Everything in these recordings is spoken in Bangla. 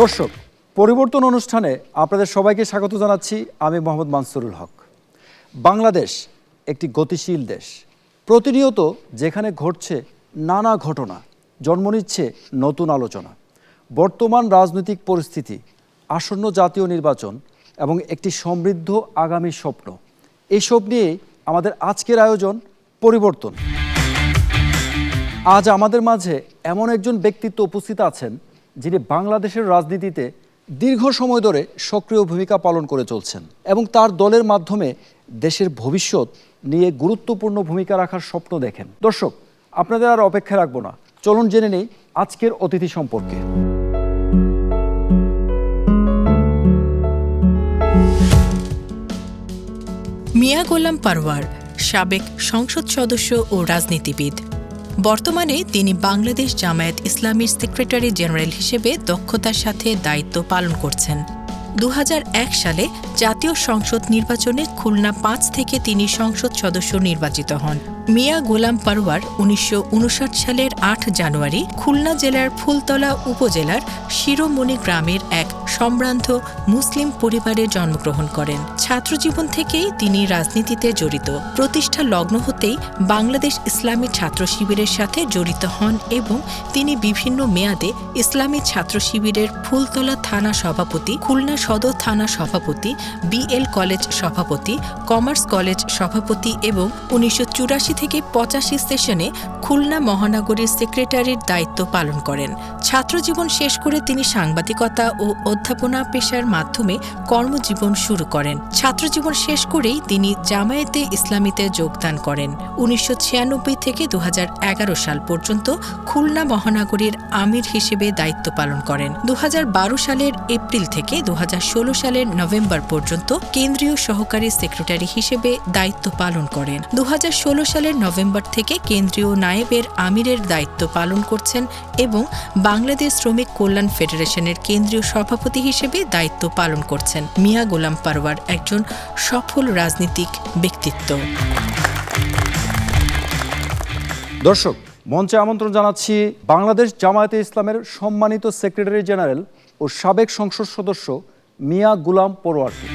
দর্শক, পরিবর্তন অনুষ্ঠানে আপনাদের সবাইকে স্বাগত জানাচ্ছি। আমি মোহাম্মদ মানসুরুল হক। বাংলাদেশ একটি গতিশীল দেশ। প্রতিনিয়ত যেখানে ঘটছে নানা ঘটনা, জন্ম নিচ্ছে নতুন আলোচনা। বর্তমান রাজনৈতিক পরিস্থিতি, আসন্ন জাতীয় নির্বাচন এবং একটি সমৃদ্ধ আগামী স্বপ্ন, এসব নিয়ে আমাদের আজকের আয়োজন পরিবর্তন। আজ আমাদের মাঝে এমন একজন ব্যক্তিত্ব উপস্থিত আছেন যিনি বাংলাদেশের রাজনীতিতে দীর্ঘ সময় ধরে সক্রিয় ভূমিকা পালন করে চলছেন এবং তার দলের মাধ্যমে দেশের ভবিষ্যৎ নিয়ে গুরুত্বপূর্ণ ভূমিকা রাখার স্বপ্ন দেখেন। দর্শক, আপনাদের আর অপেক্ষা রাখব না। চলুন জেনে নেই আজকের অতিথি সম্পর্কে। মিয়া গোলাম পারওয়ার, সাবেক সংসদ সদস্য ও রাজনীতিবিদ। বর্তমানে তিনি বাংলাদেশ জামায়াত ইসলামীর সেক্রেটারি জেনারেল হিসেবে দক্ষতার সাথে দায়িত্ব পালন করছেন। দু হাজার এক সালে জাতীয় সংসদ নির্বাচনে খুলনা পাঁচ থেকে তিনি সংসদ সদস্য নির্বাচিত হন। মিয়া গোলাম পারওয়ার উনিশশো সালের আট জানুয়ারি খুলনা জেলার ফুলতলা উপজেলার শিরোমণি গ্রামের এক সম্ভ্রান্ত মুসলিম পরিবারে জন্মগ্রহণ করেন। ছাত্রজীবন থেকেই তিনি রাজনীতিতে জড়িত। প্রতিষ্ঠা লগ্ন হতেই বাংলাদেশ ইসলামী ছাত্র শিবিরের সাথে জড়িত হন এবং তিনি বিভিন্ন মেয়াদে ইসলামী ছাত্র শিবিরের ফুলতলা থানা সভাপতি, খুলনা সদর থানা সভাপতি, বিএল কলেজ সভাপতি, কমার্স কলেজ সভাপতি এবং উনিশশো চুরাশি থেকে পঁচাশি সেশনে খুলনা মহানগরীর সেক্রেটারির দায়িত্ব পালন করেন। ছাত্রজীবন শেষ করে তিনি সাংবাদিকতা ও অধ্যাপনা পেশার মাধ্যমে কর্মজীবন শুরু করেন। ছাত্রজীবন শেষ করেই তিনি জামায়াতে ইসলামীতে যোগদান করেন। উনিশশো ছিয়ানব্বই থেকে দুহাজার এগারো সাল পর্যন্ত খুলনা মহানগরীর আমির হিসেবে দায়িত্ব পালন করেন। দু হাজার বারো সালের এপ্রিল থেকে দু হাজার ষোলো সালের নভেম্বর পর্যন্ত কেন্দ্রীয় সহকারী সেক্রেটারি হিসেবে দায়িত্ব পালন করেন। দু হাজার ষোলো সালের নভেম্বর থেকে কেন্দ্রীয় নায়েবের আমিরের দায়িত্ব পালন করছেন এবং বাংলাদেশ শ্রমিক কল্যাণ ফেডারেশনের কেন্দ্রীয় সভাপতি হিসেবে দায়িত্ব পালন করছেন মিয়া গোলাম পারওয়ার একজন সফল রাজনীতিক ব্যক্তিত্ব। দর্শক মঞ্চে আমন্ত্রণ জানাচ্ছি বাংলাদেশ জামায়াতে ইসলামের সম্মানিত সেক্রেটারি জেনারেল ও সাবেক সংসদ সদস্য মিয়া গুলাম পরোয়ারকে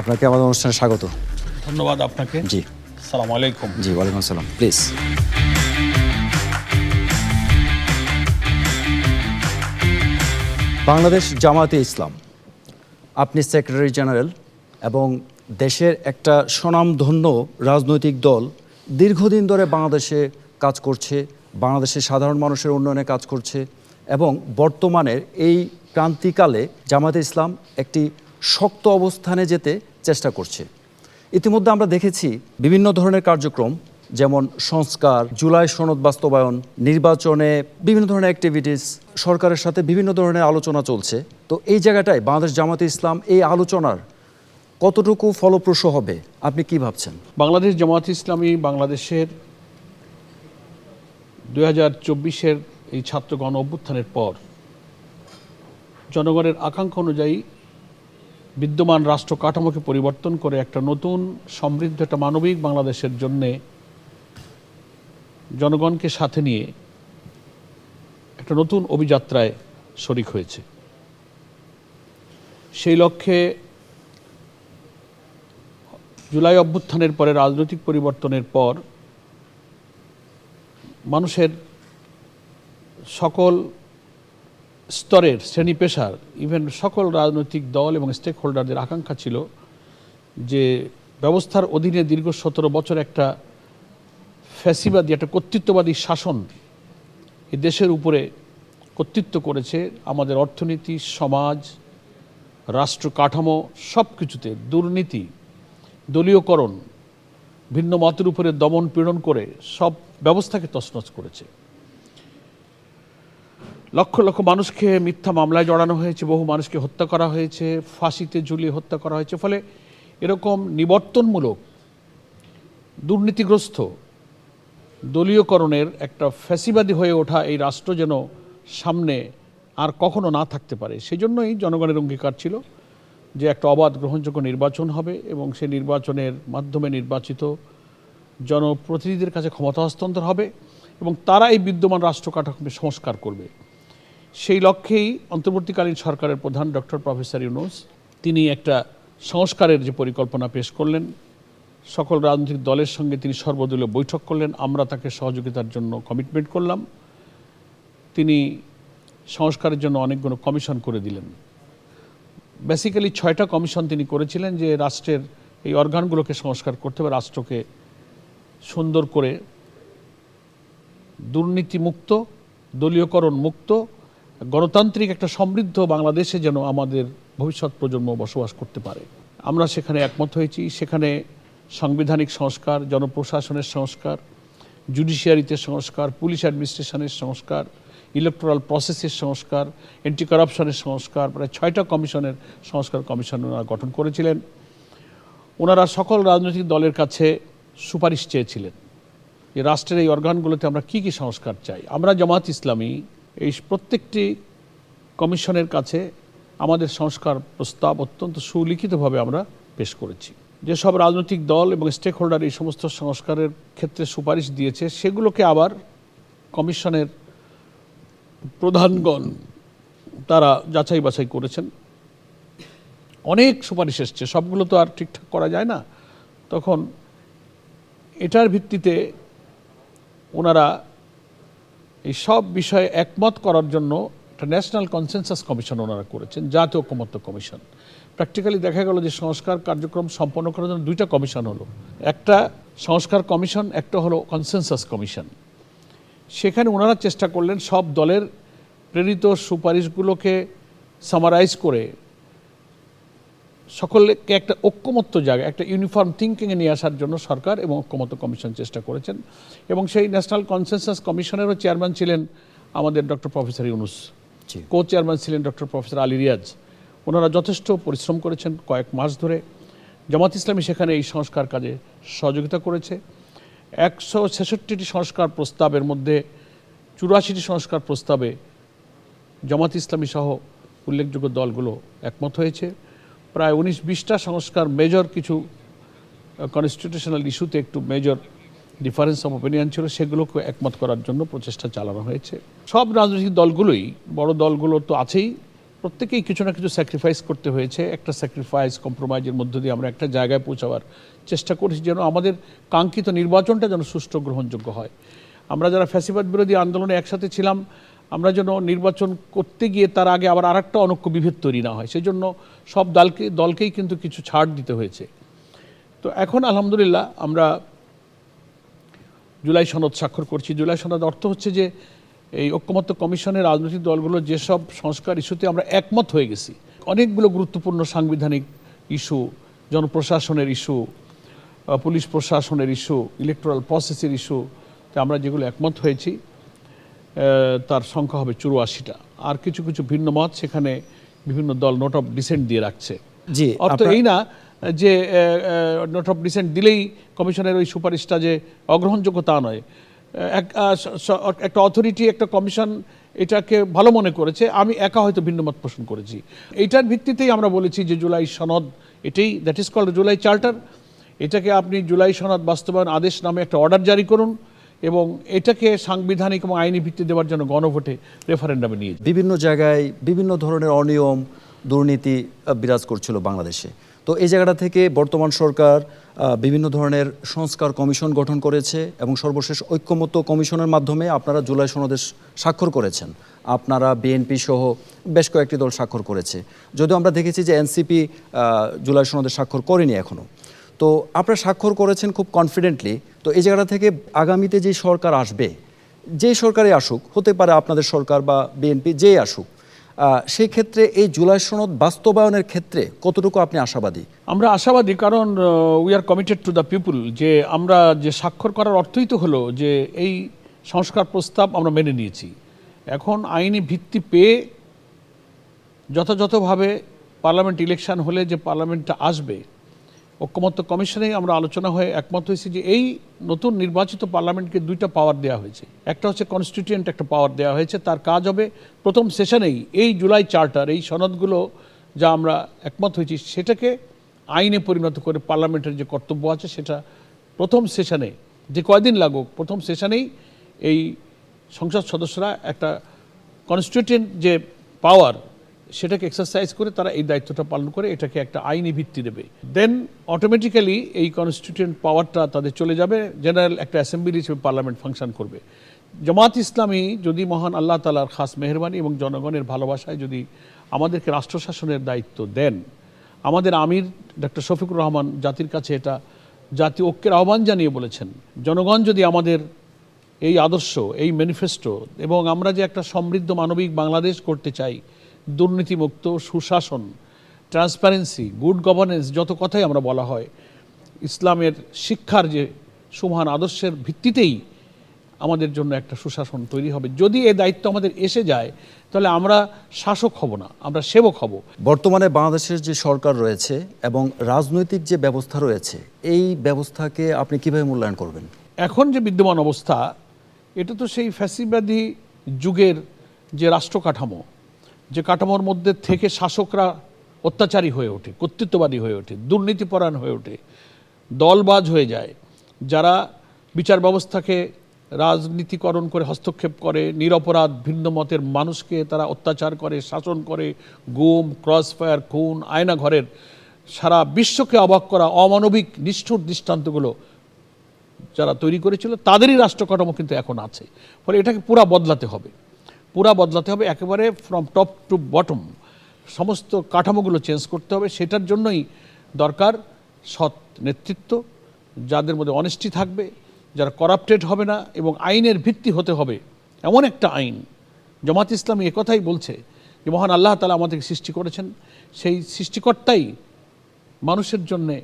আপনাকে আমাদের অনুষ্ঠানে স্বাগত। ধন্যবাদ আপনাকে। জি। সালাম আলাইকুম। জি ওয়ালাইকুম আসসালাম। প্লিজ। বাংলাদেশ জামায়াতে ইসলাম। আপনি সেক্রেটারি জেনারেল এবং দেশের একটা স্বনামধন্য রাজনৈতিক দল দীর্ঘদিন ধরে বাংলাদেশে কাজ করছে, বাংলাদেশের সাধারণ মানুষের উন্নয়নে কাজ করছে এবং বর্তমানের এই ক্রান্তিকালে জামায়াতে ইসলাম একটি শক্ত অবস্থানে যেতে চেষ্টা করছে। ইতিমধ্যে আমরা দেখেছি বিভিন্ন ধরনের কার্যক্রম যেমন সংস্কার, জুলাই সনদ বাস্তবায়ন, নির্বাচনে বিভিন্ন ধরনের অ্যাক্টিভিটিস সরকারের সাথে বিভিন্ন ধরনের আলোচনা চলছে। তো এই জায়গাটায় বাংলাদেশ জামাতে ইসলাম এই আলোচনার কতটুকু ফলপ্রসূ হবে, আপনি কি ভাবছেন? বাংলাদেশ জামাত ইসলামী বাংলাদেশের দুই হাজার চব্বিশের এই ছাত্র গণ অভ্যুত্থানের পর জনগণের আকাঙ্ক্ষা অনুযায়ী বিদ্যমান রাষ্ট্র কাঠামোকে পরিবর্তন করে একটা নতুন সমৃদ্ধ একটা মানবিক বাংলাদেশের জন্যে জনগণকে সাথে নিয়ে একটা নতুন অভিযাত্রায় শরিক হয়েছে। সেই লক্ষ্যে জুলাই অভ্যুত্থানের পরে রাজনৈতিক পরিবর্তনের পর মানুষের সকল স্তরের শ্রেণি পেশার ইভেন সকল রাজনৈতিক দল এবং স্টেক হোল্ডারদের আকাঙ্ক্ষা ছিল যে ব্যবস্থার অধীনে দীর্ঘ সতেরো বছর একটা ফ্যাসিবাদী, একটা কর্তৃত্ববাদী শাসন এই দেশের উপরে কর্তৃত্ব করেছে আমাদের অর্থনীতি, সমাজ, রাষ্ট্র কাঠামো সব কিছুতে দুর্নীতি, দলীয়করণ, ভিন্ন মতের উপরে দমন পীড়ন করে সব ব্যবস্থাকে তছনছ করেছে। লক্ষ লক্ষ মানুষকে মিথ্যা মামলায় জড়ানো হয়েছে, বহু মানুষকে হত্যা করা হয়েছে, ফাঁসিতে ঝুলিয়ে হত্যা করা হয়েছে, ফলে এরকম নিবর্তনমূলক দুর্নীতিগ্রস্ত দলীয়করণের একটা ফ্যাসিবাদী হয়ে ওঠা এই রাষ্ট্র যেন সামনে আর কখনো না থাকতে পারে। সেই জন্যই জনগণের অঙ্গীকার ছিল যে একটা অবাধ গ্রহণযোগ্য নির্বাচন হবে এবং সেই নির্বাচনের মাধ্যমে নির্বাচিত জনপ্রতিনিধিদের কাছে ক্ষমতা হস্তান্তর হবে এবং তারা এই বিদ্যমান রাষ্ট্র কাঠামো সংস্কার করবে। সেই লক্ষ্যেই অন্তর্বর্তীকালীন সরকারের প্রধান ডক্টর প্রফেসর ইউনুস তিনি একটা সংস্কারের যে পরিকল্পনা পেশ করলেন সকল রাজনৈতিক দলের সঙ্গে তিনি সর্বদলীয় বৈঠক করলেন। আমরা তাকে সহযোগিতার জন্য কমিটমেন্ট করলাম। তিনি সংস্কারের জন্য অনেকগুলো কমিশন করে দিলেন। বেসিক্যালি ছয়টা কমিশন তিনি করেছিলেন যে রাষ্ট্রের এই অর্গানগুলোকে সংস্কার করতে হবে, রাষ্ট্রকে সুন্দর করে দুর্নীতিমুক্ত, দলীয়করণ মুক্ত, গণতান্ত্রিক একটা সমৃদ্ধ বাংলাদেশে যেন আমাদের ভবিষ্যৎ প্রজন্ম বসবাস করতে পারে। আমরা সেখানে একমত হয়েছি। সেখানে সাংবিধানিক সংস্কার, জনপ্রশাসনের সংস্কার, জুডিশিয়ারিতে সংস্কার, পুলিশ অ্যাডমিনিস্ট্রেশনের সংস্কার ইলেকট্রাল প্রসেসের সংস্কার অ্যান্টি কারাপশনের সংস্কার, প্রায় ছয়টা কমিশনের সংস্কার কমিশন ওনারা গঠন করেছিলেন। ওনারা সকল রাজনৈতিক দলের কাছে সুপারিশ চেয়েছিলেন যে রাষ্ট্রের এই অর্গানগুলোতে আমরা কি কি সংস্কার চাই। আমরা জামাত ইসলামী এই প্রত্যেকটি কমিশনের কাছে আমাদের সংস্কার প্রস্তাব অত্যন্ত সুলিখিতভাবে আমরা পেশ করেছি। যেসব রাজনৈতিক দল এবং স্টেক হোল্ডার এই সমস্ত সংস্কারের ক্ষেত্রে সুপারিশ দিয়েছে, সেগুলোকে আবার কমিশনের প্রধানগণ তারা যাচাই বাছাই করেছেন। অনেক সুপারিশ এসছে, সবগুলো তো আর ঠিকঠাক করা যায় না। তখন এটার ভিত্তিতে ওনারা এই সব বিষয়ে একমত করার জন্য একটা ন্যাশনাল কনসেনসাস কমিশন ওনারা করেছেন, জাতীয় ঐক্যমত্য কমিশন। প্র্যাকটিক্যালি দেখা গেল যে সংস্কার কার্যক্রম সম্পন্ন করার জন্য দুইটা কমিশন হলো। একটা সংস্কার কমিশন একটা হলো কনসেনসাস কমিশন। সেখানে ওনারা চেষ্টা করলেন সব দলের প্রেরিত সুপারিশগুলোকে সামারাইজ করে সকলকে একটা ঐক্যমত্য জায়গা একটা ইউনিফর্ম থিঙ্কিংয়ে নিয়ে আসার জন্য সরকার এবং ঐক্যমত্য কমিশন চেষ্টা করেছেন। এবং সেই ন্যাশনাল কনসেনসাস কমিশনেরও চেয়ারম্যান ছিলেন আমাদের doctor professor Yunus co chairman ছিলেন ডক্টর প্রফেসর আলী রিয়াজ ওনারা যথেষ্ট পরিশ্রম করেছেন কয়েক মাস ধরে। জামাত ইসলামী সেখানে এই সংস্কার কাজে সহযোগিতা করেছে। একশো ছেষট্টিটি সংস্কার প্রস্তাবের মধ্যে চুরাশিটি সংস্কার প্রস্তাবে জামাত ইসলামী সহ উল্লেখযোগ্য দলগুলো একমত হয়েছে। প্রায় উনিশ বিশটা সংস্কার মেজর কিছু কনস্টিটিউশনাল ইস্যুতে একটু মেজর ডিফারেন্স অফ ওপিনিয়ন ছিল সেগুলোকে একমত করার জন্য প্রচেষ্টা চালানো হয়েছে। সব রাজনৈতিক দলগুলোই, বড় দলগুলো তো আছেই প্রত্যেকেই কিছু না কিছু স্যাক্রিফাইস করতে হয়েছে। একটা স্যাক্রিফাইস কম্প্রোমাইজের মধ্য দিয়ে আমরা একটা জায়গায় পৌঁছাবার চেষ্টা করেছি যেন আমাদের কাঙ্ক্ষিত নির্বাচনটা যেন সুষ্ঠু গ্রহণযোগ্য হয়। আমরা যারা ফ্যাসিবাদ বিরোধী আন্দোলনে একসাথে ছিলাম, আমরা যেন নির্বাচন করতে গিয়ে তার আগে আবার আরেকটা অনৈক্য বিভেদ তৈরি না হয়। সেই জন্য সব দলকে, দলকেই কিন্তু কিছু ছাড় দিতে হয়েছে। তো এখন আলহামদুলিল্লাহ আমরা জুলাই সনদ স্বাক্ষর করছি। জুলাই সনদ অর্থ হচ্ছে যে এই ঐক্যমত্য কমিশনের রাজনৈতিক দলগুলো যেসব সংস্কার ইস্যুতে আমরা একমত হয়ে গেছি অনেকগুলো গুরুত্বপূর্ণ সাংবিধানিক ইস্যু জনপ্রশাসনের ইস্যু পুলিশ প্রশাসনের ইস্যু ইলেকট্রাল প্রসেসের ইস্যু আমরা যেগুলো একমত হয়েছি তার সংখ্যা হবে চুরাশিটা। আর কিছু কিছু ভিন্ন মত সেখানে বিভিন্ন দল নোট অফ ডিসেন্ট দিয়ে রাখছে। জি অর্থ এই না যে নোট অফ ডিসেন্ট দিলেই কমিশনের ওই সুপারিশটা যে অগ্রহণযোগ্য তা নয় একটা অথরিটি একটা কমিশন এটাকে ভালো মনে করেছে। আমি একা হয়তো ভিন্ন মত পোষণ করেছি। এইটার ভিত্তিতেই আমরা বলেছি যে জুলাই সনদ এটাই that is called July charter এটাকে আপনি জুলাই সনদ বাস্তবায়ন আদেশ নামে একটা অর্ডার জারি করুন এবং এটাকে সাংবিধানিক এবং আইনি ভিত্তি দেওয়ার জন্য গণভোটে রেফারেন্ডামে নিয়ে বিভিন্ন জায়গায় বিভিন্ন ধরনের অনিয়ম, দুর্নীতি বিরাজ করছিল বাংলাদেশে। তো এই জায়গাটা থেকে বর্তমান সরকার বিভিন্ন ধরনের সংস্কার কমিশন গঠন করেছে এবং সর্বশেষ ঐক্যমত্য কমিশনের মাধ্যমে আপনারা জুলাই সনদে স- স্বাক্ষর করেছেন। আপনারা বিএনপি সহ বেশ কয়েকটি দল স্বাক্ষর করেছে। যদিও আমরা দেখেছি যে এনসিপি জুলাই সনদে স্বাক্ষর করেনি এখনও তো আপনারা স্বাক্ষর করেছেন খুব কনফিডেন্টলি তো এই জায়গাটা থেকে আগামীতে যে সরকার আসবে, যে সরকারই আসুক, হতে পারে আপনাদের সরকার বা বিএনপি যেই আসুক সেই ক্ষেত্রে এই জুলাই সনদ বাস্তবায়নের ক্ষেত্রে কতটুকু আপনি আশাবাদী? আমরা আশাবাদী কারণ we are committed to the people যে আমরা যে স্বাক্ষর করার অর্থই তো হলো যে এই সংস্কার প্রস্তাব আমরা মেনে নিয়েছি। এখন আইনি ভিত্তি পেয়ে যথাযথভাবে পার্লামেন্ট ইলেকশন হলে যে পার্লামেন্টটা আসবে ঐক্যমত্য কমিশনেই আমরা আলোচনা হয়ে একমত হয়েছি যে এই নতুন নির্বাচিত পার্লামেন্টকে দুইটা পাওয়ার দেওয়া হয়েছে। একটা হচ্ছে কনস্টিটিউয়েন্ট একটা পাওয়ার দেওয়া হয়েছে। তার কাজ হবে প্রথম সেশনেই এই জুলাই চার্টার এই সনদগুলো যা আমরা একমত হয়েছি, সেটাকে আইনে পরিণত করে পার্লামেন্টের যে কর্তব্য আছে, সেটা প্রথম সেশনে যে কয়দিন লাগুক, প্রথম সেশনেই এই সংসদ সদস্যরা একটা কনস্টিটিউটেন্ট যে পাওয়ার সেটাকে এক্সারসাইজ করে তারা এই দায়িত্বটা পালন করে, এটাকে একটা আইনি ভিত্তি দেবে। দেন অটোমেটিক্যালি এই কনস্টিটিউয়েন্ট পাওয়ারটা তাদের চলে যাবে জেনারেল একটা অ্যাসেম্বলি হিসেবে পার্লামেন্ট ফাংশন করবে। জামাত ইসলামী যদি মহান আল্লাহ তালার খাস মেহরবানি এবং জনগণের ভালোবাসায় যদি আমাদেরকে রাষ্ট্র শাসনের দায়িত্ব দেন, আমাদের আমির ডক্টর শফিকুর রহমান জাতির কাছে এটা জাতি ঐক্যের আহ্বান জানিয়ে বলেছেন, জনগণ যদি আমাদের এই আদর্শ, এই ম্যানিফেস্টো এবং আমরা যে একটা সমৃদ্ধ মানবিক বাংলাদেশ করতে চাই দুর্নীতিমুক্ত সুশাসন ট্রান্সপারেন্সি গুড গভর্নেন্স যত কথাই আমরা বলা হয় ইসলামের শিক্ষার যে সুমহান আদর্শের ভিত্তিতেই আমাদের জন্য একটা সুশাসন তৈরি হবে। যদি এ দায়িত্ব আমাদের এসে যায় তাহলে আমরা শাসক হব না আমরা সেবক হব। বর্তমানে বাংলাদেশের যে সরকার রয়েছে এবং রাজনৈতিক যে ব্যবস্থা রয়েছে এই ব্যবস্থাকে আপনি কীভাবে মূল্যায়ন করবেন? এখন যে বিদ্যমান অবস্থা এটা তো সেই ফ্যাসিবাদী যুগের যে রাষ্ট্র কাঠামো যে কাঠামোর মধ্যে থেকে শাসকরা অত্যাচারী হয়ে ওঠে, কর্তৃত্ববাদী হয়ে ওঠে, দুর্নীতিপরায়ণ হয়ে ওঠে, দলবাজ হয়ে যায়, যারা বিচার ব্যবস্থাকে রাজনীতিকরণ করে, হস্তক্ষেপ করে, নিরপরাধ, ভিন্ন মতের মানুষকে তারা অত্যাচার করে, শাসন করে, গুম, ক্রসফায়ার, খুন আয়না ঘরের সারা বিশ্বকে অবাক করা অমানবিক, নিষ্ঠুর দৃষ্টান্তগুলো যারা তৈরি করেছিল, তাদেরই রাষ্ট্র কাঠামো কিন্তু এখন আছে। ফলে এটাকে পুরা বদলাতে হবে। পুরা বদলাতে হবে, একেবারে ফ্রম টপ টু বটম সমস্ত কাঠামোগুলো চেঞ্জ করতে হবে, সেটার জন্যই দরকার সৎ নেতৃত্ব, যাদের মধ্যে অনেস্টি থাকবে, যারা করাপ্টেড হবে না, এবং আইনের ভিত্তি হতে হবে। এমন একটা আইন, জামাত ইসলামী একথাই বলছে যে, মহান আল্লাহ তালা আমাদেরকে সৃষ্টি করেছেন। সেই সৃষ্টিকর্তাই মানুষের জন্যে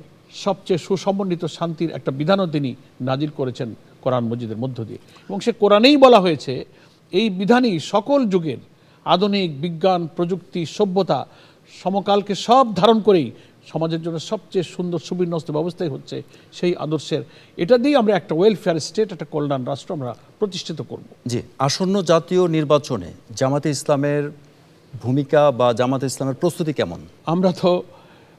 সবচেয়ে সুসমন্বিত শান্তির একটা বিধানও তিনি নাজিল করেছেন কোরআন মজিদের মধ্য দিয়ে। এবং সে কোরআনেই বলা হয়েছে এই বিধানই সকল যুগের আধুনিক বিজ্ঞান প্রযুক্তি সভ্যতা সমকালকে সব ধারণ করেই সমাজের জন্য সবচেয়ে সুন্দর সুবিন্যস্ত ব্যবস্থাই হচ্ছে সেই আদর্শের। এটা দিয়ে আমরা একটা ওয়েলফেয়ার স্টেট একটা কল্যাণ রাষ্ট্র আমরা প্রতিষ্ঠিত করব। জি আসন্ন জাতীয় নির্বাচনে জামাতে ইসলামের ভূমিকা বা জামাতে ইসলামের প্রস্তুতি কেমন? আমরা তো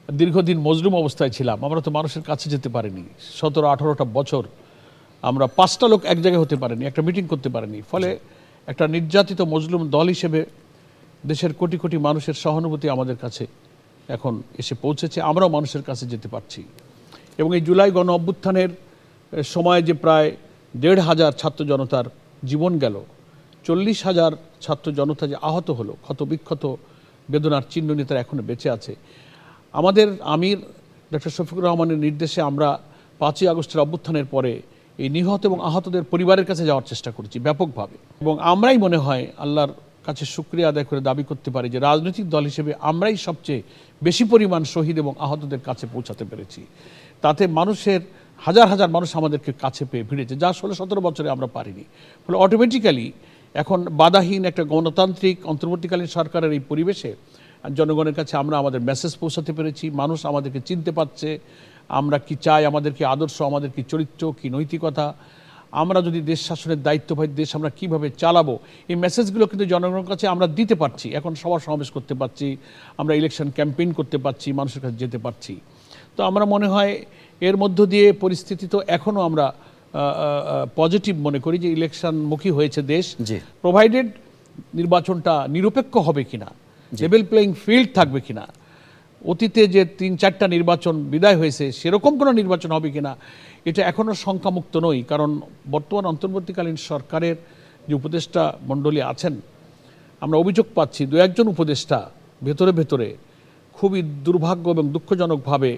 দীর্ঘদিন মজলুম অবস্থায় ছিলাম আমরা তো মানুষের কাছে যেতে পারিনি। সতেরো আঠারোটা বছর আমরা পাঁচটা লোক এক জায়গায় হতে পারিনি একটা মিটিং করতে পারিনি। ফলে একটা নির্যাতিত মজলুম দল হিসেবে দেশের কোটি কোটি মানুষের সহানুভূতি আমাদের কাছে এখন এসে পৌঁছেছে, আমরাও মানুষের কাছে যেতে পারছি। এবং এই জুলাই গণ অভ্যুত্থানের সময় যে প্রায় দেড় হাজার ছাত্র জনতার জীবন গেল, চল্লিশ হাজার ছাত্র জনতা যে আহত হলো, ক্ষত বিক্ষত বেদনার চিহ্ন নিয়ে তারা এখনও বেঁচে আছে। আমাদের আমির ডক্টর শফিকুর রহমানের নির্দেশে আমরা পাঁচই আগস্টের অভ্যুত্থানের পরে এই নিহত এবং আহতদের পরিবারের কাছে যাওয়ার চেষ্টা করেছি, ব্যাপকভাবে। এবং আমরাই মনে হয় আল্লাহর কাছে শুক্রিয়া আদায় করে দাবি করতে পারি যে রাজনৈতিক দল হিসেবে আমরাই সবচেয়ে বেশি পরিমাণ শহীদ এবং আহতদের কাছে পৌঁছাতে পেরেছি। তাতে মানুষের হাজার হাজার মানুষ আমাদেরকে কাছে পেয়ে ভিড়েছে, যা ষোলো সতেরো বছরে আমরা পারিনি। ফলে অটোমেটিক্যালি এখন বাধাহীন একটা গণতান্ত্রিক অন্তর্বর্তীকালীন সরকারের এই পরিবেশে জনগণের কাছে আমরা আমাদের মেসেজ পৌঁছাতে পেরেছি, মানুষ আমাদেরকে চিনতে পারছে আমরা কি চাই আমাদের কি আদর্শ আমাদের কি চরিত্র কি নৈতিকতা? আমরা যদি দেশ শাসনের দায়িত্ব পাই দেশ আমরা কীভাবে চালাবো? এই মেসেজগুলো কিন্তু জনগণের কাছে আমরা দিতে পারছি। এখন সভা সমাবেশ করতে পারছি আমরা ইলেকশন ক্যাম্পেইন করতে পারছি মানুষের কাছে যেতে পারছি। তো আমরা মনে হয় এর মধ্য দিয়ে পরিস্থিতি তো এখনও আমরা পজিটিভ মনে করি যে ইলেকশনমুখী হয়েছে দেশ। প্রোভাইডেড নির্বাচনটা নিরপেক্ষ হবে কিনা লেভেল প্লেইং ফিল্ড থাকবে কিনা অতীতে যে তিন, চারটা নির্বাচন বিদায় হয়েছে, সেরকম কোনো নির্বাচন হবে কিনা, এটা এখনও সংখ্যামুক্ত নই। কারণ বর্তমান অন্তর্বর্তীকালীন সরকারের যে উপদেষ্টা মণ্ডলী আছেন, আমরা অভিযোগ পাচ্ছি দু একজন উপদেষ্টা ভেতরে ভেতরে খুবই দুর্ভাগ্য এবং দুঃখজনকভাবে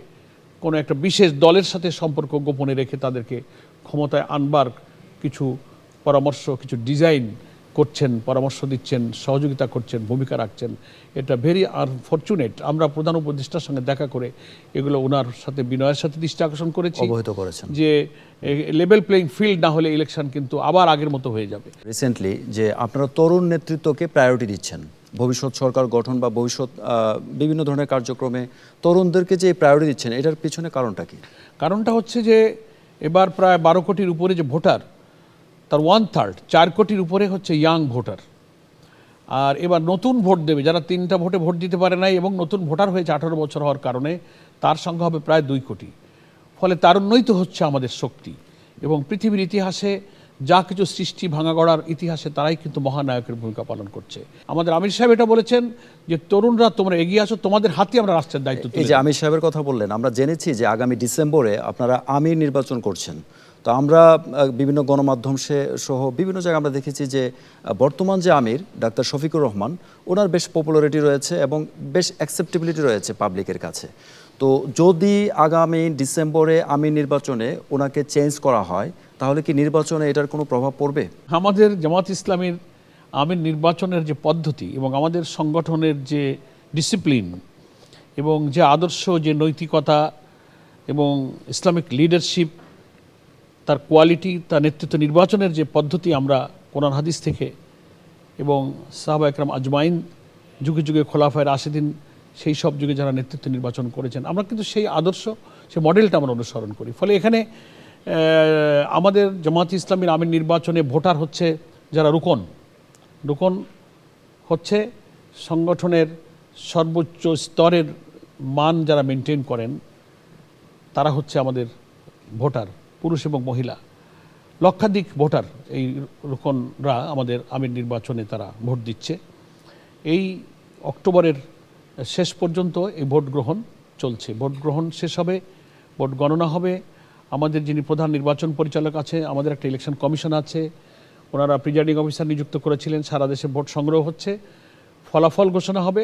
কোনো একটা বিশেষ দলের সাথে সম্পর্ক গোপনে রেখে তাদেরকে ক্ষমতায় আনবার কিছু পরামর্শ, কিছু ডিজাইন করছেন পরামর্শ দিচ্ছেন সহযোগিতা করছেন ভূমিকা রাখছেন। এটা ভেরি আনফর্চুনেট আমরা প্রধান উপদেষ্টার সঙ্গে দেখা করে এগুলো ওনার সাথে বিনয়ের সাথে দৃষ্টি আকর্ষণ করেছি অবহিত করেছেন। যে লেভেল প্লেইং ফিল্ড না হলে ইলেকশন কিন্তু আবার আগের মতো হয়ে যাবে। রিসেন্টলি যে আপনারা তরুণ নেতৃত্বকে প্রায়োরিটি দিচ্ছেন ভবিষ্যৎ সরকার গঠন বা ভবিষ্যৎ বিভিন্ন ধরনের কার্যক্রমে তরুণদেরকে যে প্রায়োরিটি দিচ্ছেন এটার পিছনে কারণটা কি? কারণটা হচ্ছে যে এবার প্রায় বারো কোটির উপরে যে ভোটার তার ওয়ান থার্ড চার কোটির উপরে হচ্ছে ইয়াং ভোটার আর এবার নতুন ভোট দেবে যারা তিনটা ভোটে ভোট দিতে পারে নাই এবং নতুন ভোটার হয়েছে আঠারো বছর হওয়ার কারণে তার সংখ্যা হবে প্রায় দুই কোটি। ফলে তারুণ্যই তো হচ্ছে আমাদের শক্তি। এবং পৃথিবীর ইতিহাসে যা কিছু সৃষ্টি ভাঙা গড়ার ইতিহাসে তারাই কিন্তু মহানায়কের ভূমিকা পালন করছে। আমাদের আমির সাহেব এটা বলেছেন যে তরুণরা তোমরা এগিয়ে আসো তোমাদের হাতে আমরা রাষ্ট্রের দায়িত্ব এই যে আমির সাহেবের কথা বললেন আমরা জেনেছি যে আগামী ডিসেম্বরে আপনারা আমির নির্বাচন করছেন। তো আমরা বিভিন্ন গণমাধ্যম সে- সহ বিভিন্ন জায়গায় আমরা দেখেছি যে বর্তমান যে আমির, ডাক্তার শফিকুর রহমান, ওনার বেশ পপুলারিটি রয়েছে এবং বেশ অ্যাকসেপ্টেবিলিটি রয়েছে পাবলিকের কাছে। তো যদি আগামী ডিসেম্বরে আমির নির্বাচনে ওনাকে চেঞ্জ করা হয়, তাহলে কি নির্বাচনে এটার কোনো প্রভাব পড়বে? আমাদের জামাত ইসলামের আমির নির্বাচনের যে পদ্ধতি এবং আমাদের সংগঠনের যে ডিসিপ্লিন এবং যে আদর্শ, যে নৈতিকতা এবং ইসলামিক লিডারশিপ তার কোয়ালিটি, তার নেতৃত্ব নির্বাচনের যে পদ্ধতি আমরা কোরআন হাদিস থেকে এবং সাহাবা একরাম আজমাইন যুগে যুগে খোলাফায় রাশেদিন সেই সব যুগে যারা নেতৃত্ব নির্বাচন করেছেন, আমরা কিন্তু সেই আদর্শ, সেই মডেলটা আমরা অনুসরণ করি। ফলে এখানে আমাদের জামাত ইসলামীর আমির নির্বাচনে ভোটার হচ্ছে যারা রুকন। রুকন হচ্ছে সংগঠনের সর্বোচ্চ স্তরের মান যারা মেনটেন করেন, তারা হচ্ছে আমাদের ভোটার। পুরুষ এবং মহিলা। লক্ষাধিক ভোটার এই রুকনরা আমাদের আমির নির্বাচনে তারা ভোট দিচ্ছে। এই অক্টোবরের শেষ পর্যন্ত এই ভোট গ্রহণ চলছে। ভোট গ্রহণ শেষ হবে ভোট গণনা হবে। আমাদের যিনি প্রধান নির্বাচন পরিচালক আছে আমাদের একটা ইলেকশন কমিশন আছে। ওনারা প্রিজাইডিং অফিসার নিযুক্ত করেছিলেন সারা দেশে ভোট সংগ্রহ হচ্ছে। ফলাফল ঘোষণা হবে।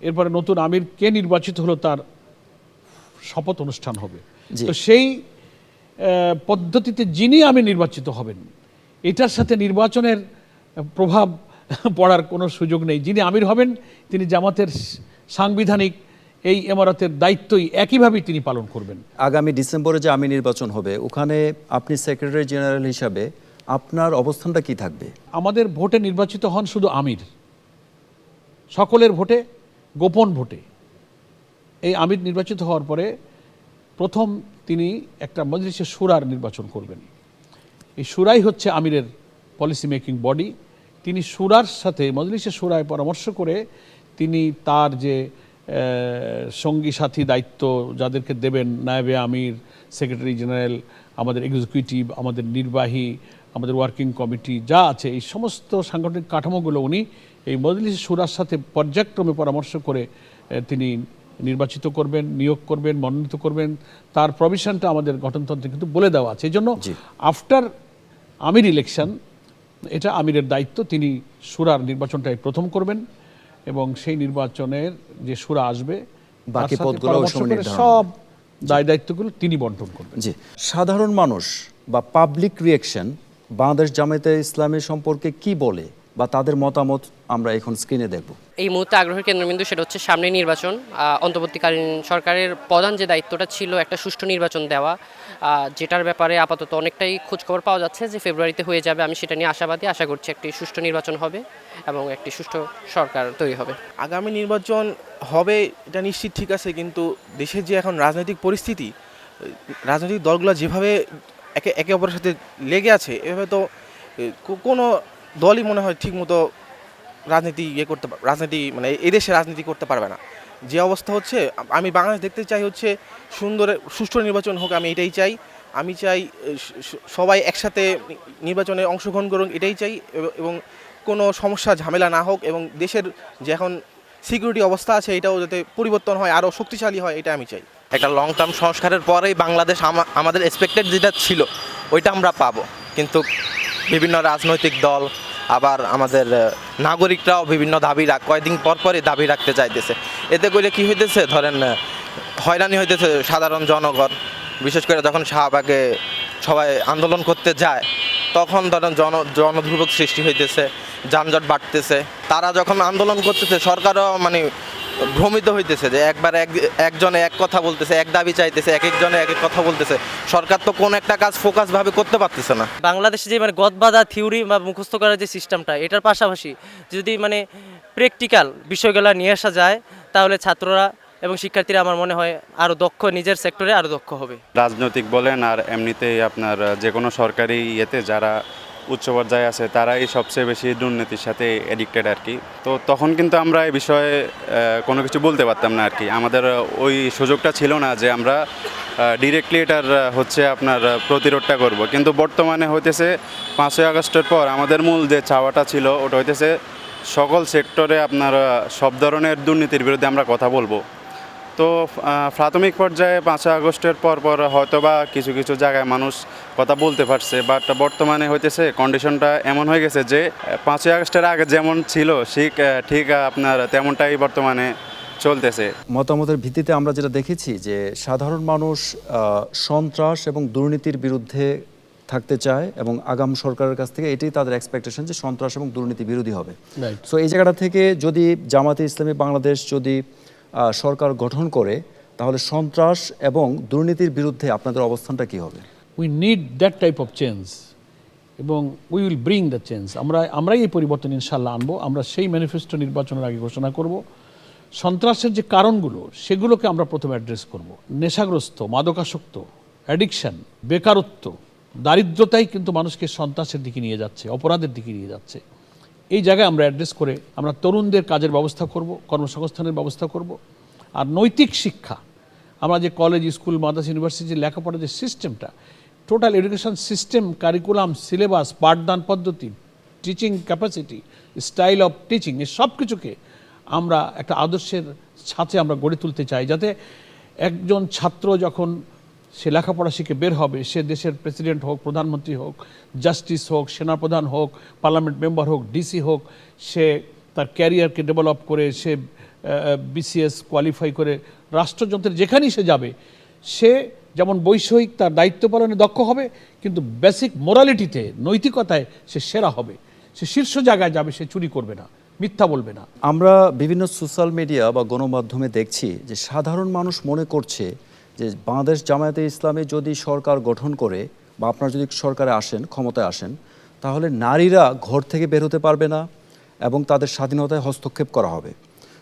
এরপরে নতুন আমির কে নির্বাচিত হলো তার শপথ অনুষ্ঠান হবে। তো সেই পদ্ধতিতে যিনি আমি নির্বাচিত হবেন এটার সাথে নির্বাচনের প্রভাব পড়ার কোনো সুযোগ নেই। যিনি আমির হবেন তিনি জামাতের সাংবিধানিক এই এমারতের দায়িত্বই একইভাবেই তিনি পালন করবেন। আগামী ডিসেম্বরে যে আমির নির্বাচন হবে ওখানে আপনি সেক্রেটারি জেনারেল হিসাবে আপনার অবস্থানটা কি থাকবে? আমাদের ভোটে নির্বাচিত হন শুধু আমির। সকলের ভোটে গোপন ভোটে। এই আমির নির্বাচিত হওয়ার পরে প্রথম তিনি একটা মজলিসে সুরার নির্বাচন করবেন। এই সুরাই হচ্ছে আমিরের পলিসি মেকিং বডি তিনি সুরার সাথে, মজলিসে সুরায় পরামর্শ করে তিনি তার যে সঙ্গী সাথী দায়িত্ব যাদেরকে দেবেন, নায়েবে আমির সেক্রেটারি জেনারেল আমাদের এক্সিকিউটিভ আমাদের নির্বাহী, আমাদের ওয়ার্কিং কমিটি যা আছে, এই সমস্ত সাংগঠনিক কাঠামোগুলো উনি এই মজলিস সুরার সাথে পর্যায়ক্রমে পরামর্শ করে তিনি নির্বাচিত করবেন নিয়োগ করবেন মনোনীত করবেন তার প্রভিশনটা আমাদের গঠনতন্ত্রে কিন্তু বলে দেওয়া আছে। এই জন্য আফটার আমির ইলেকশন এটা আমিরের দায়িত্ব তিনি সুরার নির্বাচনটাই প্রথম করবেন এবং সেই নির্বাচনের যে সুরা আসবে বাকি পদগুলো সব দায় দায়িত্বগুলো তিনি বন্টন করবেন। জি। সাধারণ মানুষ বা পাবলিক রিয়েকশন বাংলাদেশ জামায়াতে ইসলামের সম্পর্কে কি বলে বা তাদের মতামত আমরা এখন স্ক্রিনে দেখব। এই মুহূর্তে আগ্রহের কেন্দ্রবিন্দু সেটা হচ্ছে সামনে নির্বাচন। অন্তর্বর্তীকালীন সরকারের প্রধান যে দায়িত্বটা ছিল একটা সুষ্ঠু নির্বাচন দেওয়া যেটার ব্যাপারে আপাতত অনেকটাই খোঁজখবর পাওয়া যাচ্ছে যে ফেব্রুয়ারিতে হয়ে যাবে। আমি সেটা নিয়ে আশাবাদী। আশা করছি একটি সুষ্ঠু নির্বাচন হবে এবং একটি সুষ্ঠু সরকার তৈরি হবে। আগামী নির্বাচন হবে এটা নিশ্চিত ঠিক আছে কিন্তু দেশের যে এখন রাজনৈতিক পরিস্থিতি রাজনৈতিক দলগুলো যেভাবে একে একে অপরের সাথে লেগে আছে এভাবে তো কোনো দলই মনে হয় ঠিকমতো রাজনীতি ইয়ে করতে রাজনীতি মানে এদেশে রাজনীতি করতে পারবে না। যে অবস্থা হচ্ছে, আমি বাংলাদেশ দেখতে চাই হচ্ছে সুন্দর সুষ্ঠু নির্বাচন হোক, আমি এটাই চাই। আমি চাই সবাই একসাথে নির্বাচনে অংশগ্রহণ করুন এটাই চাই। এবং কোনো সমস্যা, ঝামেলা না হোক, এবং দেশের যে এখন সিকিউরিটি অবস্থা আছে, এটাও যাতে পরিবর্তন হয়, আরও শক্তিশালী হয়, এটা আমি চাই। একটা লং টার্ম সংস্কারের পরেই বাংলাদেশ আমা- আমাদের এক্সপেক্টেড যেটা ছিল, ওইটা আমরা পাবো। কিন্তু বিভিন্ন রাজনৈতিক দল আবার আমাদের নাগরিকরাও বিভিন্ন দাবি রাখ, কয়েকদিন পর পরই দাবি রাখতে চাইতেছে। এতে করলে কি হইতেছে? ধরেন হয়রানি হইতেছে সাধারণ জনগণ, বিশেষ করে যখন শাহবাগে সবাই আন্দোলন করতে যায়, তখন ধরেন জন, জনদুর্ভোগ সৃষ্টি হইতেছে, যানজট বাড়তেছে। তারা যখন আন্দোলন করতেছে, সরকারও মানে ভ্রমিত হইতেছে যে একবার এক একজনে এক কথা বলতেছে এক দাবি চাইতেছে এক একজনে এক এক কথা বলতেছে। সরকার তো কোন একটা কাজ ফোকাস ভাবে করতে পারতেছে না। বাংলাদেশে যে মানে গদবাধা থিওরি বা মুখস্থ করার যে সিস্টেমটা এটার পাশাপাশি যদি মানে প্র্যাকটিক্যাল বিষয়গুলো নিয়ে আসা যায় তাহলে ছাত্ররা এবং শিক্ষার্থীরা আমার মনে হয় আরও দক্ষ নিজের সেক্টরে আরও দক্ষ হবে। রাজনৈতিক বলেন আর এমনিতেই আপনার যে কোনো সরকারি ইয়েতে যারা উচ্চ পর্যায়ে আছে তারাই সবচেয়ে বেশি দুর্নীতির সাথে এডিক্টেড আর কি। তো তখন কিন্তু আমরা এই বিষয়ে কোনো কিছু বলতে পারতাম না আর কি। আমাদের ওই সুযোগটা ছিল না যে আমরা ডিরেক্টলি এটার হচ্ছে আপনার প্রতিরোধটা করব। কিন্তু বর্তমানে হইতেছে পাঁচই আগস্টের পর আমাদের মূল যে চাওয়াটা ছিল, ওটা হইতেছে সকল সেক্টরে আপনার সব ধরনের দুর্নীতির বিরুদ্ধে আমরা কথা বলব। তো প্রাথমিক পর্যায়ে পাঁচই আগস্টের পর পর হয়তোবা কিছু কিছু জায়গায় মানুষ কথা বলতে পারছে বাট বর্তমানে হইতেছে কন্ডিশনটা এমন হয়ে গেছে যে পাঁচই আগস্টের আগে যেমন ছিল ঠিক ঠিক আপনার তেমনটাই বর্তমানে চলতেছে। মতামতের ভিত্তিতে আমরা যেটা দেখেছি যে সাধারণ মানুষ সন্ত্রাস এবং দুর্নীতির বিরুদ্ধে থাকতে চায় এবং আগাম সরকারের কাছ থেকে এটাই তাদের এক্সপেকটেশন যে সন্ত্রাস এবং দুর্নীতি বিরোধী হবে। সো এই জায়গাটা থেকে যদি জামাতে ইসলামী বাংলাদেশ যদি সরকার গঠন করে, তাহলে সন্ত্রাস এবং দুর্নীতির বিরুদ্ধে আপনাদের অবস্থানটা কি হবে? We need that type of change এবং we will bring the change আমরা, আমরাই এই পরিবর্তন ইনশাল্লাহ আনব, আমরা সেই ম্যানিফেস্টো নির্বাচনের আগে ঘোষণা করব। সন্ত্রাসের যে কারণগুলো, সেগুলোকে আমরা প্রথমে অ্যাড্রেস করব। নেশাগ্রস্ত, মাদকাসক্ত অ্যাডিকশন বেকারত্ব, দারিদ্রতাই কিন্তু মানুষকে সন্ত্রাসের দিকে নিয়ে যাচ্ছে, অপরাধের দিকে নিয়ে যাচ্ছে। এই জায়গায় আমরা অ্যাড্রেস করে আমরা তরুণদের কাজের ব্যবস্থা করব, কর্মসংস্থানের ব্যবস্থা করব। আর নৈতিক শিক্ষা, আমরা যে কলেজ স্কুল মাদ্রাস ইউনিভার্সিটি লেখাপড়ার যে সিস্টেমটা total education system curriculum syllabus পাঠদান পদ্ধতি teaching capacity style of teaching এই সব কিছুকে আমরা একটা আদর্শের ছাঁচে আমরা গড়ে তুলতে চাই, যাতে একজন ছাত্র যখন সে লেখাপড়া শিখে বের হবে, সে দেশের প্রেসিডেন্ট হোক, প্রধানমন্ত্রী হোক জাস্টিস হোক, সেনাপ্রধান হোক পার্লামেন্ট মেম্বার হোক ডিসি হোক, সে তার ক্যারিয়ারকে ডেভেলপ করে, সে বিসিএস কোয়ালিফাই করে, রাষ্ট্রযন্ত্রের যেখানেই সে যাবে, সে যেমন বৈষয়িক তার দায়িত্ব পালনে দক্ষ হবে, কিন্তু বেসিক মোরালিটিতে নৈতিকতায় সে সেরা হবে। সে শীর্ষ জায়গায় যাবে, সে চুরি করবে না, মিথ্যা বলবে না। আমরা বিভিন্ন সোশ্যাল মিডিয়া বা গণমাধ্যমে দেখছি যে সাধারণ মানুষ মনে করছে যে বাংলাদেশ জামায়াতে ইসলামী যদি সরকার গঠন করে বা আপনারা যদি সরকারে আসেন, ক্ষমতায় আসেন, তাহলে নারীরা ঘর থেকে বের হতে পারবে না এবং তাদের স্বাধীনতায় হস্তক্ষেপ করা হবে।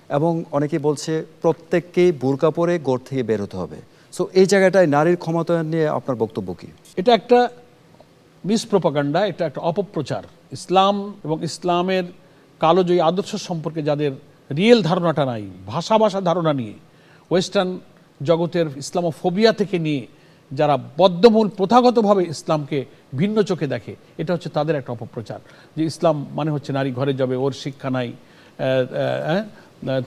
এবং অনেকে বলছে প্রত্যেককেই বোরকা পরে ঘর থেকে বের হতে হবে। সো এই জায়গাটায় নারীর ক্ষমতায়ন নিয়ে আপনার বক্তব্য কী? এটা একটা মিসপ্রোপাগান্ডা, এটা একটা অপপ্রচার। ইসলাম এবং ইসলামের কালোজয়ী আদর্শ সম্পর্কে যাদের রিয়েল ধারণাটা নাই, ভাষা ভাষা ধারণা নিয়ে, ওয়েস্টার্ন জগতের ইসলামোফোবিয়া থেকে নিয়ে যারা বদ্ধমূল, প্রথাগতভাবে ইসলামকে ভিন্ন চোখে দেখে, এটা হচ্ছে তাদের একটা অপপ্রচার যে ইসলাম মানে হচ্ছে নারী ঘরে যাবে, ওর শিক্ষা নাই?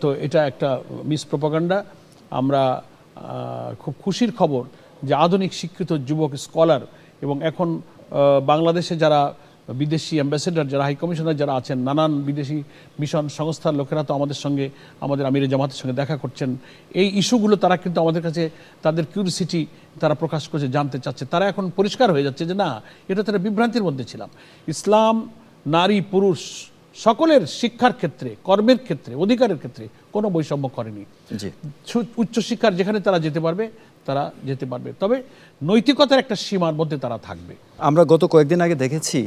তো এটা একটা মিস মিসপ্রোপাগান্ডা আমরা খুব খুশির খবর যে আধুনিক শিক্ষিত যুবক, স্কলার এবং এখন বাংলাদেশে যারা বিদেশি অ্যাম্বাসেডার যারা হাই কমিশনার যারা আছেন নানান বিদেশি মিশন সংস্থার লোকেরা তো আমাদের সঙ্গে আমাদের আমিরে জামাতের সঙ্গে দেখা করছেন। এই ইস্যুগুলো তারা কিন্তু আমাদের কাছে তাদের কিউরিসিটি তারা প্রকাশ করছে জানতে চাচ্ছে। তারা এখন পরিষ্কার হয়ে যাচ্ছে যে না এটা তারা বিভ্রান্তির মধ্যে ছিলাম। ইসলাম নারী পুরুষ সকলের শিক্ষার ক্ষেত্রে কর্মের ক্ষেত্রে অধিকারের ক্ষেত্রে কোনো বৈষম্য করেনি। উচ্চশিক্ষার যেখানে তারা যেতে পারবে তারা যেতে পারবে। তবে নৈতিকতার একটা সীমার মধ্যে তারা থাকবে। আমরা গত কয়েকদিন আগে দেখেছি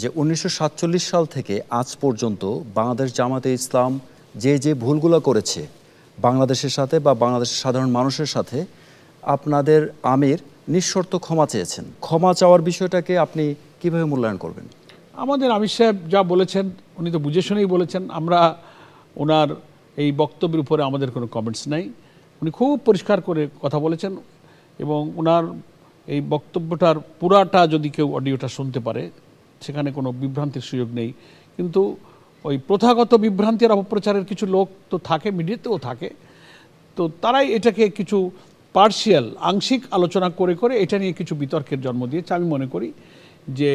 যে উনিশশো সাতচল্লিশ সাল থেকে আজ পর্যন্ত বাংলাদেশ জামাতে ইসলাম যে যে ভুলগুলো করেছে, বাংলাদেশের সাথে বা বাংলাদেশের সাধারণ মানুষের সাথে, আপনাদের আমির নিঃশর্ত ক্ষমা চেয়েছেন। ক্ষমা চাওয়ার বিষয়টাকে আপনি কীভাবে মূল্যায়ন করবেন? আমাদের আমির সাহেব যা বলেছেন, উনি তো বুঝে শুনেই বলেছেন, আমরা ওনার এই বক্তব্যের উপরে আমাদের কোনো কমেন্টস নাই। উনি খুব পরিষ্কার করে কথা বলেছেন এবং ওনার এই বক্তব্যটার পুরাটা যদি কেউ অডিওটা শুনতে পারে সেখানে কোনো বিভ্রান্তির সুযোগ নেই। কিন্তু ওই প্রথাগত বিভ্রান্তি আর অপপ্রচারের কিছু লোক তো থাকে, মিডিয়াতেও থাকে। তো তারাই এটাকে কিছু পার্শিয়াল আংশিক আলোচনা করে করে এটা নিয়ে কিছু বিতর্কের জন্ম দিয়েছে। আমি মনে করি যে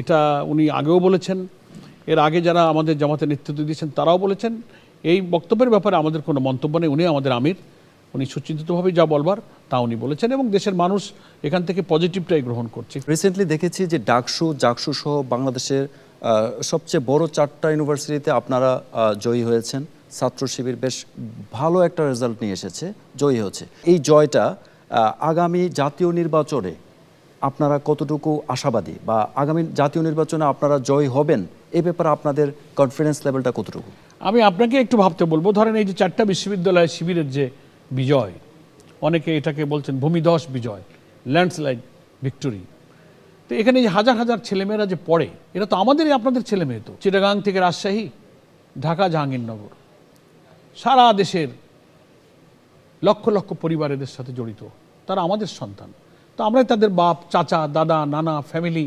এটা উনি আগেও বলেছেন। এর আগে যারা আমাদের জামাতে নেতৃত্ব দিয়েছেন, তারাও বলেছেন। এই বক্তব্যের ব্যাপারে আমাদের কোনো মন্তব্য নেই। উনি আমাদের আমির। উনি সুচিন্তিতভাবে যা বলবার তা উনি বলেছেন এবং দেশের মানুষ এখান থেকে পজিটিভটাই গ্রহণ করছে। রিসেন্টলি দেখেছি যে ডাকসু জাকসু সহ বাংলাদেশের সবচেয়ে বড় চারটা ইউনিভার্সিটিতে আপনারা জয়ী হয়েছেন। ছাত্র শিবির বেশ ভালো একটা রেজাল্ট নিয়ে এসেছে জয়ী হচ্ছে এই জয়টা আগামী জাতীয় নির্বাচনে আপনারা কতটুকু আশাবাদী বা আগামী জাতীয় নির্বাচনে আপনারা জয়ী হবেন এ ব্যাপারে আপনাদের কনফিডেন্স লেভেলটা কতটুকু? আমি আপনাকে একটু ভাবতে বলব। ধরেন এই যে চারটা বিশ্ববিদ্যালয় শিবিরের যে বিজয়। অনেকে এটাকে বলছেন ভূমিধস বিজয় ল্যান্ডস্লাইড ভিক্টোরি তো এখানে যে হাজার হাজার ছেলেমেয়েরা যে পড়ে এটা তো আমাদেরই আপনাদের ছেলে মেয়ে তো। চিটাগাং থেকে রাজশাহী, ঢাকা, জাহাঙ্গীরনগর। সারা দেশের লক্ষ লক্ষ পরিবার এদের সাথে জড়িত। তারা আমাদের সন্তান। তো আমরাই তাদের বাপ, চাচা, দাদা, নানা ফ্যামিলি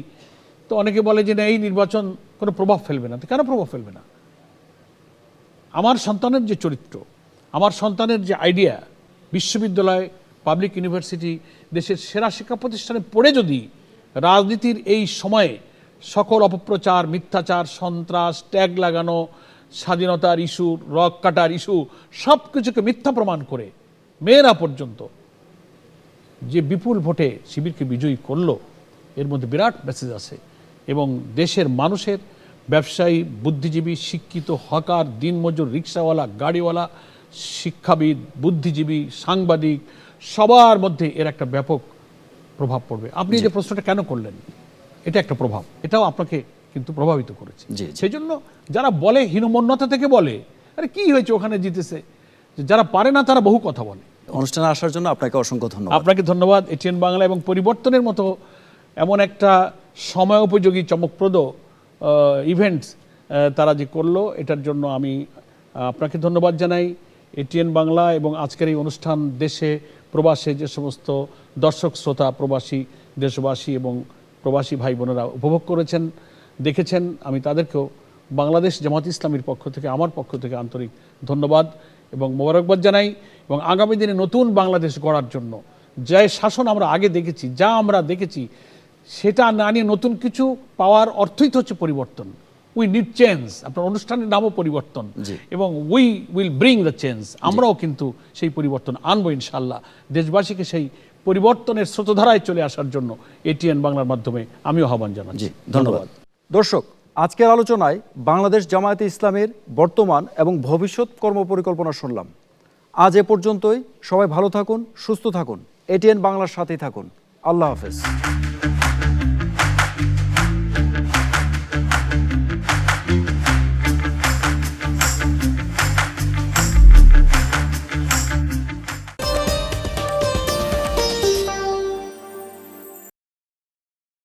তো অনেকে বলে যে না, এই নির্বাচন কোনো প্রভাব ফেলবে না। তো কেন প্রভাব ফেলবে না? আমার সন্তানের যে চরিত্র, আমার সন্তানের যে আইডিয়া বিশ্ববিদ্যালয় পাবলিক ইউনিভার্সিটি দেশের সেরা শিক্ষা প্রতিষ্ঠানে পড়ে যদি রাজনীতির এই সময়ে সকল অপপ্রচার, মিথ্যাচার, সন্ত্রাস, ট্যাগ লাগানো, স্বাধীনতার ইস্যু রক কাটার ইস্যু সব কিছুকে মিথ্যা প্রমাণ করে মেয়েরা পর্যন্ত যে বিপুল ভোটে শিবিরকে বিজয়ী করল, এর মধ্যে বিরাট মেসেজ আছে। এবং দেশের মানুষের ব্যবসায়ী, বুদ্ধিজীবী, শিক্ষিত, হকার, দিনমজুর, রিক্সাওয়ালা, গাড়িওয়ালা শিক্ষাবিদ বুদ্ধিজীবী সাংবাদিক সবার মধ্যে এর একটা ব্যাপক প্রভাব পড়বে। আপনি যে প্রশ্নটা কেন করলেন এটা একটা প্রভাব। এটাও আপনাকে কিন্তু প্রভাবিত করেছে। সেই জন্য যারা বলে হীনমন্যতা থেকে বলে আরে কি হয়েছে ওখানে জিতেছে? যারা পারে না তারা বহু কথা বলে। অনুষ্ঠানে আসার জন্য আপনাকে অসংখ্য ধন্যবাদ। আপনাকে ধন্যবাদ। এটিএন বাংলা এবং পরিবর্তনের মতো এমন একটা সময় উপযোগী চমকপ্রদ ইভেন্টস তারা যে করল এটার জন্য আমি আপনাকে ধন্যবাদ জানাই। এটিএন বাংলা এবং আজকের এই অনুষ্ঠান দেশে, প্রবাসে যে সমস্ত দর্শক, শ্রোতা, প্রবাসী, দেশবাসী এবং প্রবাসী ভাই বোনেরা উপভোগ করেছেন, দেখেছেন, আমি তাদেরকেও বাংলাদেশ জামাত ইসলামীর পক্ষ থেকে, আমার পক্ষ থেকে আন্তরিক ধন্যবাদ এবং মোবারকবাদ জানাই এবং আগামী দিনে নতুন বাংলাদেশ গড়ার জন্য যে শাসন আমরা আগে দেখেছি, যা আমরা দেখেছি, সেটা না নিয়ে নতুন কিছু পাওয়ার অর্থই তো হচ্ছে পরিবর্তন। উই নিড চেঞ্জ আপনার অনুষ্ঠানের নামও পরিবর্তন। এবং we will bring the change আমরাও কিন্তু সেই পরিবর্তন আনব ইনশাল্লাহ দেশবাসীকে সেই পরিবর্তনের স্রোতধারায় চলে আসার জন্য এটিএন বাংলার মাধ্যমে আমিও আহ্বান জানাচ্ছি। জি ধন্যবাদ। দর্শক আজকের আলোচনায় বাংলাদেশ জামায়াতে ইসলামের বর্তমান এবং ভবিষ্যৎ কর্মপরিকল্পনা শুনলাম। আজ এ পর্যন্তই। সবাই ভালো থাকুন সুস্থ থাকুন। এটিএন বাংলার সাথেই থাকুন। আল্লাহ হাফেজ।